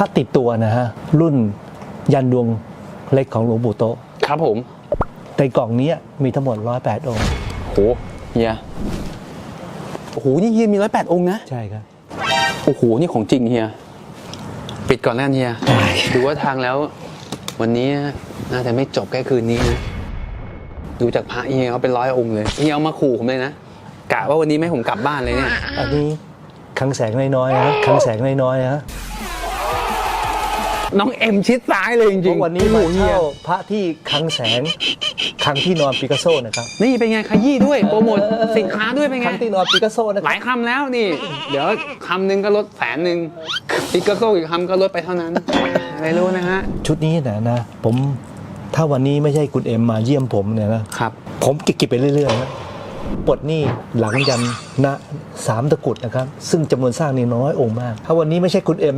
พระติดตัวนะฮะ รุ่นยันดวงเล็กของหลวงปู่โตะครับผมในกล่องนี้มีทั้งหมด 108 องค์ โหเฮียโอ้โหนี่เฮียมีร้อยแปดองค์นะ ใช่ครับ โอ้โห นี่ของจริงเฮีย ปิดก่อนแล้วกันเฮียได้ดูว่าทางแล้ว วันนี้น่าจะไม่จบแค่คืนนี้นะ ดูจากพระเฮียเขาเป็นร้อยองค์เลย เฮียเอามาขู่ผมเลยนะ กะว่าวันนี้ไม่ให้ผมกลับบ้านเลยเนี่ย อันนี้คลังแสงน้อยๆนะคลังแสงน้อยๆนะ น้องเอ็มชิดซ้ายเลยจริงเพๆราะวันนี้โอ้มาโหเฮียเช่าพระที่คลังแสงคลังที่นอนปิกัสโซนะครับ นี่เป็นไงขยี้ด้วยโปรโมทสินค้าด้วยเป็นคไงลังที่นอนปิกัสโซนะหครัลาบยคำแล้วนี่ เดี๋ยวคำหนึ่งก็ลดแสนหนึ่งปิกาโซอีกคำก็ลดไปเท่านั้นอะไรรู้นะฮะ ชุดนี้นะนะ ผมถ้าวันนี้ไม่ใช่คุณเอ็มมาเยี่ยมผมเนี่ยนะครับ ผมเก็บไปเรื่อยๆนะปลดหนี้หลังยันนะสามตะกรุดนะครับ ซึ่งจำนวนสร้างนี่น้อยองค์มาก ถ้าวันนี้ไม่ใช่คุณเอ็ม